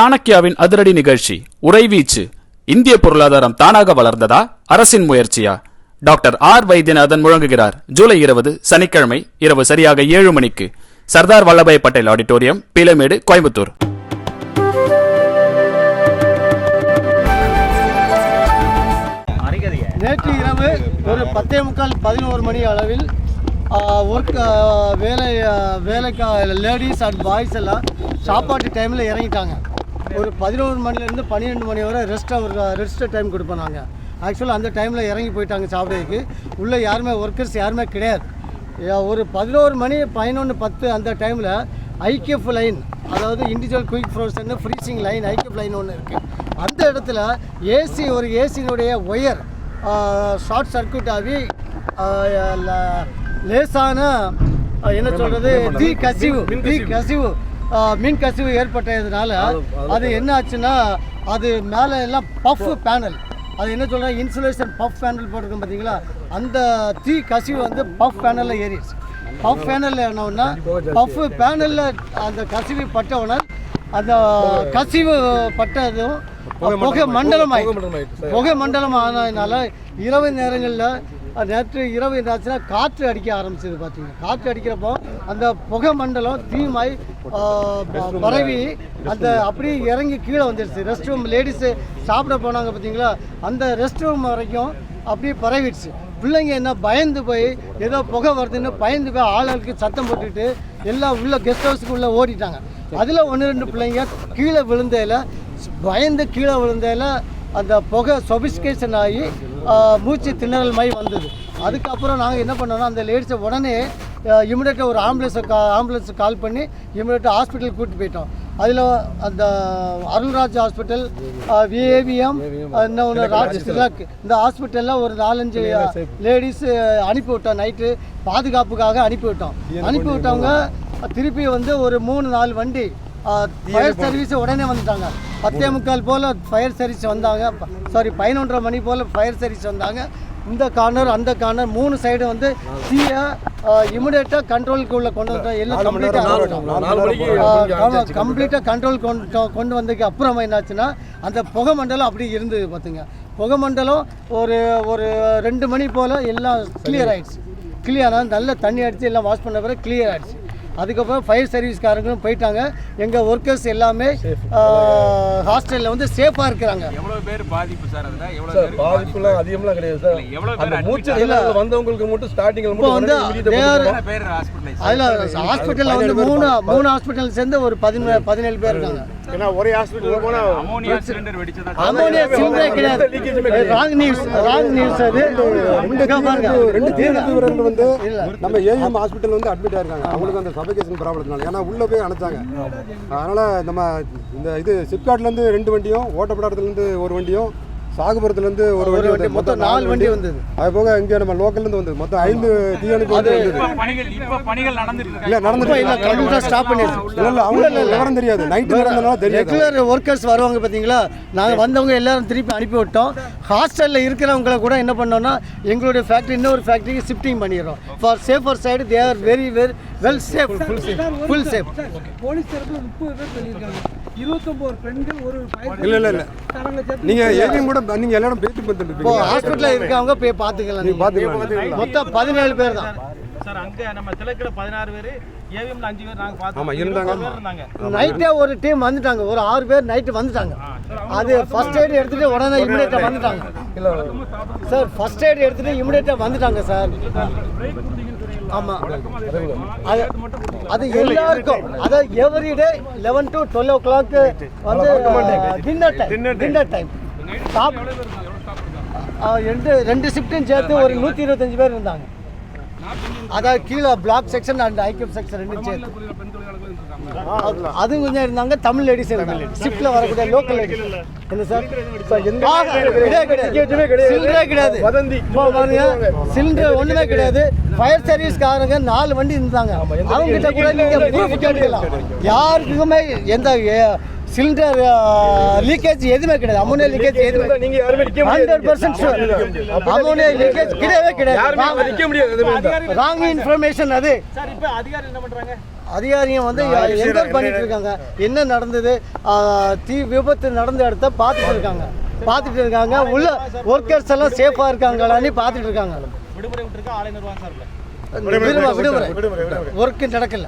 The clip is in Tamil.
சாணக்கியாவின் அதிரடி நிகழ்ச்சி உறைவீச்சு இந்திய பொருளாதாரம் தானாக வளர்ந்ததா? அரசின் முயற்சியா? டாக்டர் ஆர் வைத்தியநாதன் முழங்குகிறார். ஜூலை இருபது சனிக்கிழமை இரவு சரியாக ஏழு மணிக்கு. சர்தார் வல்லபாய் பட்டேல் ஆடிட்டோரியம் பீலமேடு கோயம்புத்தூர். நேற்று இரவு ஒரு பத்தே முக்கால் பதினோரு மணி அளவில் ஒர்க் வேலை வேலைக்கா லேடிஸ் அண்ட் பாய்ஸ் எல்லாம் சாப்பாட்டு டைமில் இறங்கிட்டாங்க. ஒரு பதினோரு மணிலேருந்து பன்னிரெண்டு மணி வரை ரெஸ்ட் அவர் ரெஸ்ட் டைம் கொடுப்போம் நாங்கள் ஆக்சுவலாக அந்த டைமில் இறங்கி போயிட்டாங்க சாப்பிட்றதுக்கு உள்ளே யாருமே ஒர்க்கர்ஸ் யாருமே கிடையாது. ஒரு பதினோரு மணி பதினொன்று பத்து அந்த டைமில் ஐக்கியஃப் லைன் அதாவது individual quick frozen freezing line IQF line ஒன்று இருக்குது அந்த இடத்துல ஏசி ஒரு ஏசியினுடைய ஒயர் ஷார்ட் சர்க்யூட் ஆகி லேசான என்ன சொல்கிறது தீ கசிவு தீ கசிவு. மின் கசிவு ஏற்பட்டதுனால அது என்ன ஆச்சுன்னா அது மேலே எல்லாம் பஃப் பேனல். அது என்ன சொல்கிறேன் இன்சுலேஷன் பஃப் பேனல் போட்டிருக்கோம் பார்த்தீங்களா அந்த தீ கசிவு வந்து பஃப் பேனலில் ஏறிடுச்சு. பஃப் பேனலில் என்னன்னா பஃப் பேனலில் அந்த கசிவு பட்டவுடனே அந்த கசிவு பட்டதும் புகை மண்டலம் புகை மண்டலம் ஆனதுனால இரவு நேரங்களில் நேற்று இரவு என்னாச்சுன்னா காற்று அடிக்க ஆரம்பிச்சது பார்த்தீங்க. காற்று அடிக்கிறப்போ அந்த புகை மண்டலம் தீமாய் பரவி அந்த அப்படியே இறங்கி கீழே வந்துடுச்சு ரெஸ்ட் ரூம் லேடிஸு சாப்பிட போனாங்க பார்த்தீங்களா? அந்த ரெஸ்ட் ரூம் வரைக்கும் அப்படியே பரவிடுச்சு. பிள்ளைங்க என்ன பயந்து போய் ஏதோ புகை வருதுன்னு பயந்து போய் ஆளுக்கு சத்தம் போட்டுட்டு எல்லாம் உள்ள கெஸ்ட் ஹவுஸுக்கு உள்ளே ஓடிட்டாங்க. அதில் ஒன்று ரெண்டு பிள்ளைங்க கீழே விழுந்தையில் பயந்து கீழே விழுந்தையில் அந்த புகை சொபிஸ்கேஷன் ஆகி மூச்சு திணறல் மாதிரி வந்தது. அதுக்கப்புறம் நாங்கள் என்ன பண்ணோம்னா அந்த லேடிஸை உடனே இமிடியேட்டாக ஒரு ஆம்புலன்ஸை கா ஆம்புலன்ஸை கால் பண்ணி இமிடியேட்டாக ஹாஸ்பிட்டல் கூட்டிட்டு போயிட்டோம். அதில் அந்த அருள்ராஜ் ஹாஸ்பிட்டல் விஏவிஎம் இன்னொன்று ராஜ் இந்த ஹாஸ்பிட்டலில் ஒரு நாலஞ்சு லேடிஸ் அனுப்பி விட்டோம் நைட்டு பாதுகாப்புக்காக அனுப்பி விட்டோம். அனுப்பி விட்டவங்க திருப்பி வந்து ஒரு மூணு நாலு வண்டி ஃபயர் சர்வீஸ் உடனே வந்துட்டாங்க. பத்தே முக்கால் போல் ஃபயர் சர்வீஸ் வந்தாங்க. சாரி பதினொன்றரை மணி போல் ஃபயர் சர்வீஸ் வந்தாங்க. இந்த கார்னர் அந்த கார்னர் மூணு சைடு வந்து தீயை இமிடியேட்டாக கண்ட்ரோலுக்கு உள்ள கொண்டு வந்துட்டோம் எல்லாம் கம்ப்ளீட்டாக கம்ப்ளீட்டாக கண்ட்ரோல் கொண்டு கொண்டு வந்ததுக்கு அப்புறமா என்னாச்சுன்னா அந்த புகை மண்டலம் அப்படியே இருந்தது பார்த்துங்க புகை மண்டலம் ஒரு ஒரு ரெண்டு மணி போல் எல்லாம் கிளியர் ஆயிடுச்சு. கிளியர் ஆனால் நல்ல தண்ணி அடித்து எல்லாம் வாஷ் பண்ண பிறகு கிளியர் ஆயிடுச்சு. அதுக்கப்புறம் ஃபயர் சர்வீஸ்காரங்களும் போயிட்டாங்க. எங்கள் ஒர்க்கர்ஸ் எல்லாமே ஹாஸ்டலில் வந்து சேஃபாக இருக்கிறாங்க. எவ்வளவு பேர் பாதிப்பு சார் அதுல? சார் பேர் பாதிப்புலாம் அதிகம்லாம் கிடையாது சார். எவ்வளவு பேர் மூச்சு வந்தவங்களுக்கு மட்டும் இப்போ வந்து மட்டும் எத்தனை பேர் ஹாஸ்பிட்டலைஸ் அதில் ஹாஸ்பிட்டலில் வந்து மூணு மூணு ஹாஸ்பிட்டல் சேர்ந்து ஒரு பதினேழு பதினேழு பேர் இருக்காங்க. ஏன்னா ஒரே ஹாஸ்பிட்டல் போனா அமோனியா சிலிண்டர் வெடிச்சதா அமோனியா சிலிண்டரே கிடையாது. ராங் நியூஸ் ராங் நியூஸ் அது. ரெண்டு தீவிர வந்து. நம்ம ஏஎம் ஹாஸ்பிட்டல் வந்து அட்மிட் ஆயிருக்காங்க. அவங்களுக்கு அந்த சபகேஷன் ப்ராப்ளத்தினால ஏன்னா உள்ள போய் அணைச்சாங்க. அதனால நம்ம இந்த இது சிப்காட்ல இருந்து ரெண்டு வண்டியும் ஓட்டப்படாரத்துல இருந்து ஒரு வண்டியும் சாகுபுரத்துல இருந்து ஒரு வண்டி வண்டி வந்து மொத்தம் நாலு வண்டி வந்தது. அது போக இங்க நம்ம லோக்கல்ல இருந்து வந்தது. மொத்தம் ஐந்து தீயணைப்பு வந்து வந்தது. இப்ப பணிகள் இப்ப பணிகள் நடந்துட்டு இல்ல நடந்துட்டு இல்ல கம்ப்யூட்டர் ஸ்டாப் பண்ணிடுச்சு இல்ல இல்ல அவங்களுக்கு விவரம் தெரியாது. நைட்டு நடந்தனால தெரியாது. ரெகுலர் ஒர்க்கர்ஸ் வருவாங்க பார்த்தீங்களா நாங்கள் வந்தவங்க எல்லாரும் திருப்பி அனுப்பி விட்டோம். ஹாஸ்டலில் இருக்கிறவங்கள கூட என்ன பண்ணோம்னா எங்களுடைய ஃபேக்ட்ரி இன்னொரு ஃபேக்ட்ரிக்கு ஷிஃப்டிங் பண்ணிடுறோம். For safer side they are very very well safe full safe full safe police தரப்புல முப்பது பேர் சொல்லியிருக்காங்க இருபத்தொம்போது பெண்கள் ஒரு இல்ல இல்ல இல்ல நீங்க ஏவிஎம் கூட நீங்க எல்லாரும் பேட்டி பார்த்துட்டு இப்போ ஹாஸ்பிட்டலில் இருக்கவங்க போய் பார்த்துக்கலாம் நீங்க. பாத்துக்கலாம் மொத்தம் பதினேழு பேர் தான் சார் அங்க நம்ம திலக்கில் பதினாறு பேர் ஏவிஎம்ல அஞ்சு பேர் நாங்க பார்த்தோம் ஆமா, இருந்தாங்க. நைட்டே ஒரு டீம் வந்துட்டாங்க ஒரு ஆறு பேர் நைட்டு வந்துட்டாங்க அது ஃபர்ஸ்ட் எய்ட் எடுத்துட்டு உடனே இமிடியேட்டாக வந்துட்டாங்க சார் ஃபர்ஸ்ட் எய்ட் எடுத்துட்டு இமிடியேட்டாக வந்துட்டாங்க சார் ஆமாம் அது அது எல்லாருக்கும். அதாவது everyday eleven to twelve o'clock வந்து டின்னர் டைம் டின்னர் டைம் ரெண்டு ரெண்டு ஷிஃப்ட்டும் சேர்த்து ஒரு நூற்றி இருபத்தஞ்சு பேர் இருந்தாங்க. அதாவது கீழே பிளாக் செக்ஷன் அண்ட் ஐக்கியம் செக்ஷன் ரெண்டும் சேர்த்து அது கொஞ்சம் இருந்தாங்க தமிழ் லேடிஸ் இருந்தாங்க. ஷிஃப்ட்ல வரக்கூடிய லோக்கல் லேடிஸ் என்ன சார்? கிடையாது. சில்லறை கிடையாது. சிலிண்டர் ஒண்ணுமே கிடையாது. ஃபயர் சர்வீஸ்காரங்க நாலு வண்டி இருந்தாங்க. அவங்க கிட்ட கூட நீங்க யாருக்குமே எந்த சிலிண்டர் லீக்கேஜ் எதுவுமே கிடையாது. அமோனியா லீக்கேஜ் எதுவுமே நீங்க யாருமே நிக்க ஹண்ட்ரட் பர்சன்ட் அமோனியா லீக்கேஜ் கிடையவே யாருமே அங்க நிக்க கிடையாது முடியாது ராங் இன்ஃபர்மேஷன் அது. சார் இப்ப அதிகாரி என்ன பண்றாங்க? அதிகாரிங்க வந்து என்கொயர் பண்ணிட்டு இருக்காங்க. என்ன நடந்தது? தீ விபத்து நடந்த இடத்த பார்த்துட்டு இருக்காங்க. பார்த்துட்டு இருக்காங்க. உள்ள ஒர்க்கர்ஸ் எல்லாம் சேஃபாக இருக்காங்களான்னு பார்த்துட்டு இருக்காங்க. விடுமுறை விட்டுருக்கா ஆலை நிர்வாகம் சார்பில் விடுமுறை விடுமுறை ஒர்க்கு நடக்கல.